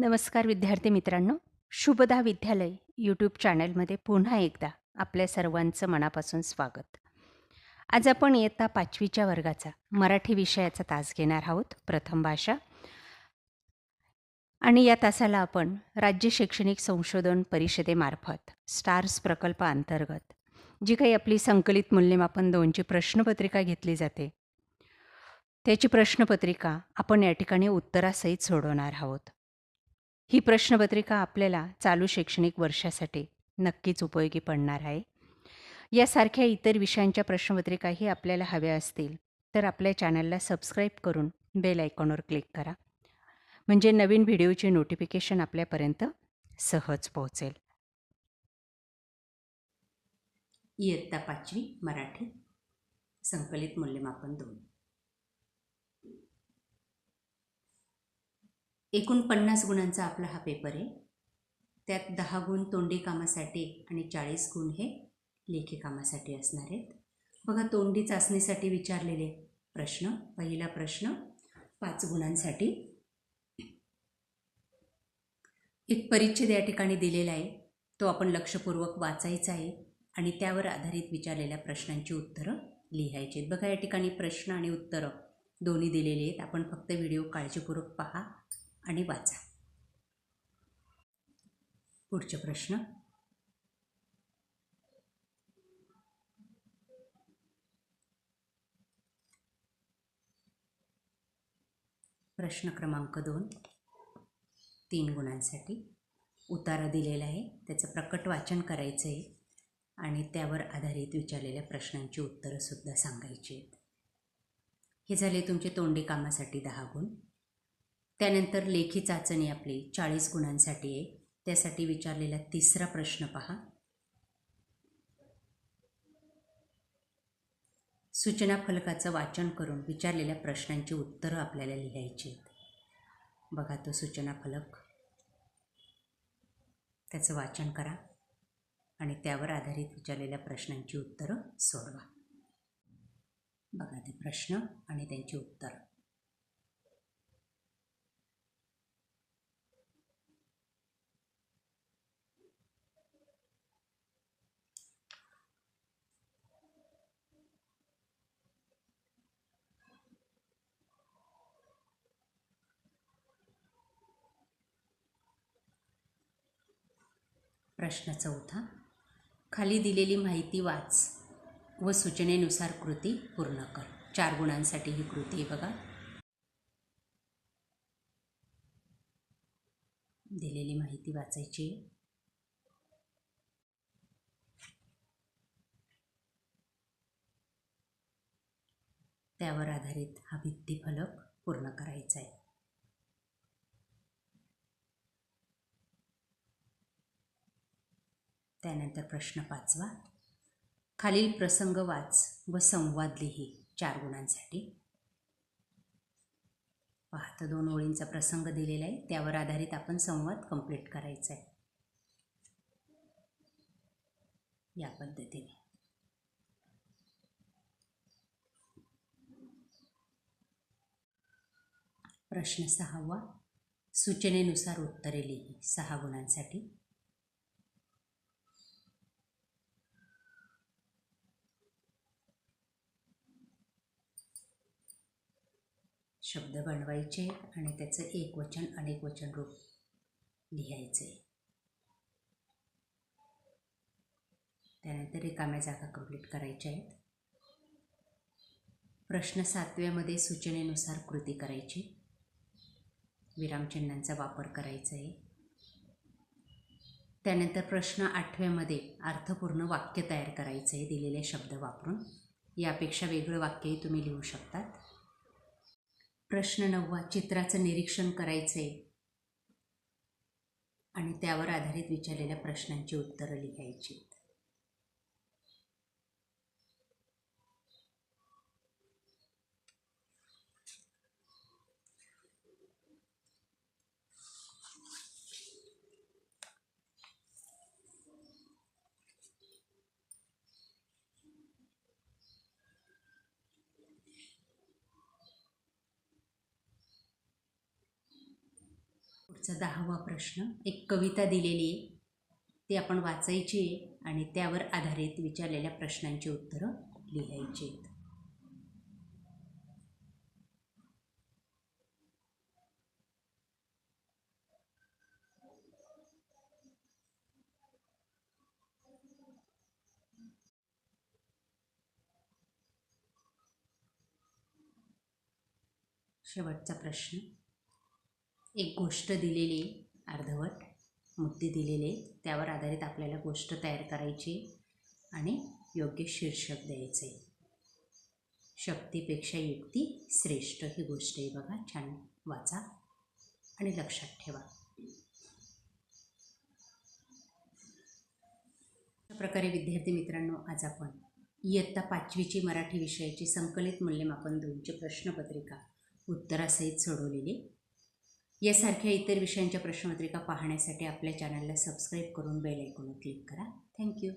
नमस्कार विद्यार्थी मित्रांनो. शुभदा विद्यालय यूट्यूब चॅनलमध्ये पुन्हा एकदा आपल्या सर्वांचं मनापासून स्वागत. आज आपण इयत्ता पाचवीच्या वर्गाचा मराठी विषयाचा तास घेणार आहोत. प्रथम भाषा. आणि या तासाला आपण राज्य शैक्षणिक संशोधन परिषदेमार्फत स्टार्स प्रकल्पाअंतर्गत जी काही आपली संकलित मूल्यमापन दोनची प्रश्नपत्रिका घेतली जाते त्याची प्रश्नपत्रिका आपण या ठिकाणी उत्तरासहित सोडवणार आहोत. ही प्रश्नपत्रिका आपल्याला चालू शैक्षणिक वर्षासाठी नक्कीच उपयोगी पडणार आहे. यासारख्या इतर विषयांच्या प्रश्नपत्रिकाही आपल्याला हव्या असतील तर आपल्या चॅनलला सबस्क्राईब करून बेल आयकॉनवर क्लिक करा. म्हणजे नवीन व्हिडिओचे नोटिफिकेशन आपल्यापर्यंत सहज पोहोचेल. इयत्ता पाचवी मराठी. संकलित मूल्यमापन दोन. एकूण पन्नास गुणांचा आपला हा पेपर आहे. त्यात दहा गुण तोंडी कामासाठी आणि चाळीस गुण हे लेखी कामासाठी असणार आहेत. बघा तोंडी चाचणीसाठी विचारलेले प्रश्न पहिला प्रश्न पाच गुणांसाठी. एक परिच्छेद या ठिकाणी दिलेला आहे. तो आपण लक्षपूर्वक वाचायचा आहे आणि त्यावर आधारित विचारलेल्या प्रश्नांची उत्तरं लिहायची आहेत. बघा या ठिकाणी प्रश्न आणि उत्तरं दोन्ही दिलेली आहेत. आपण फक्त व्हिडिओ काळजीपूर्वक पहा. आणि वाचा. पुढचे प्रश्न. प्रश्न क्रमांक दोन. तीन गुणांसाठी उतारा दिलेला आहे. त्याचं प्रकट वाचन करायचं आहे आणि त्यावर आधारित विचारलेल्या प्रश्नांची उत्तरंसुद्धा सांगायची आहेत. हे झाले तुमचे तोंडी कामासाठी दहा गुण. त्यानंतर लेखी चाचणी आपली चाळीस गुणांसाठी आहे. त्यासाठी विचारलेला तिसरा प्रश्न पहा. सूचना फलकाचं वाचन करून विचारलेल्या प्रश्नांची उत्तरं आपल्याला लिहायची आहेत. बघा तो सूचना फलक. त्याचं वाचन करा आणि त्यावर आधारित विचारलेल्या प्रश्नांची उत्तरं सोडवा. बघा ते प्रश्न आणि त्यांची उत्तरं. प्रश्न चौथा खाली दिलेली माहिती वाच व सूचनेनुसार कृती पूर्ण कर. चार गुणांसाठी ही कृती बघा. दिलेली माहिती वाचायची त्यावर आधारित हा भित्तीफलक पूर्ण करायचा आहे. त्यानंतर प्रश्न पाचवा. खालील प्रसंग वाच व संवाद लिही चार गुणांसाठी. पाहता दोन ओळींचा प्रसंग दिलेला आहे. त्यावर आधारित आपण संवाद कंप्लीट करायचा आहे. या पद्धतीने. प्रश्न सहावा. सूचनेनुसार उत्तरे लिही. सहा गुणांसाठी. शब्द बनवायचे आणि त्याचं एक वचन अनेक वचन रूप लिहायचे. त्यानंतर रिकाम्या जागा कंप्लीट करायच्या आहेत. प्रश्न सातव्यामध्ये सूचनेनुसार कृती करायची. विरामचिन्हांचा वापर करायचा आहे. त्यानंतर प्रश्न आठव्यामध्ये अर्थपूर्ण वाक्य तयार करायचं आहे दिलेले शब्द वापरून. यापेक्षा वेगळं वाक्यही तुम्ही लिहू शकतात. प्रश्न नववा चित्राचं निरीक्षण करायचे आणि त्यावर आधारित विचारलेल्या प्रश्नांची उत्तरं लिहायची पुढचा दहावा प्रश्न. एक कविता दिलेली आहे. ती आपण वाचायची आहे आणि त्यावर आधारित विचारलेल्या प्रश्नांची उत्तरं लिहायची आहेत. शेवटचा प्रश्न. एक गोष्ट दिलेली आहे, अर्धवट मुद्दे दिलेले त्यावर आधारित आपल्याला गोष्ट तयार करायची आहे आणि योग्य शीर्षक द्यायचं. आहे शक्तीपेक्षा युक्ती श्रेष्ठ ही गोष्ट आहे बघा छान वाचा आणि लक्षात ठेवा. अशा प्रकारे विद्यार्थी मित्रांनो आज आपण इयत्ता पाचवीची मराठी विषयाची संकलित मूल्यमापन दोनची प्रश्नपत्रिका उत्तरासहित सोडवलेली. यासारख्या इतर विषयांच्या प्रश्नपत्रिका पाहण्यासाठी आपल्या चॅनलला सबस्क्राईब करून बेल ऐकून क्लिक करा. थँक्यू.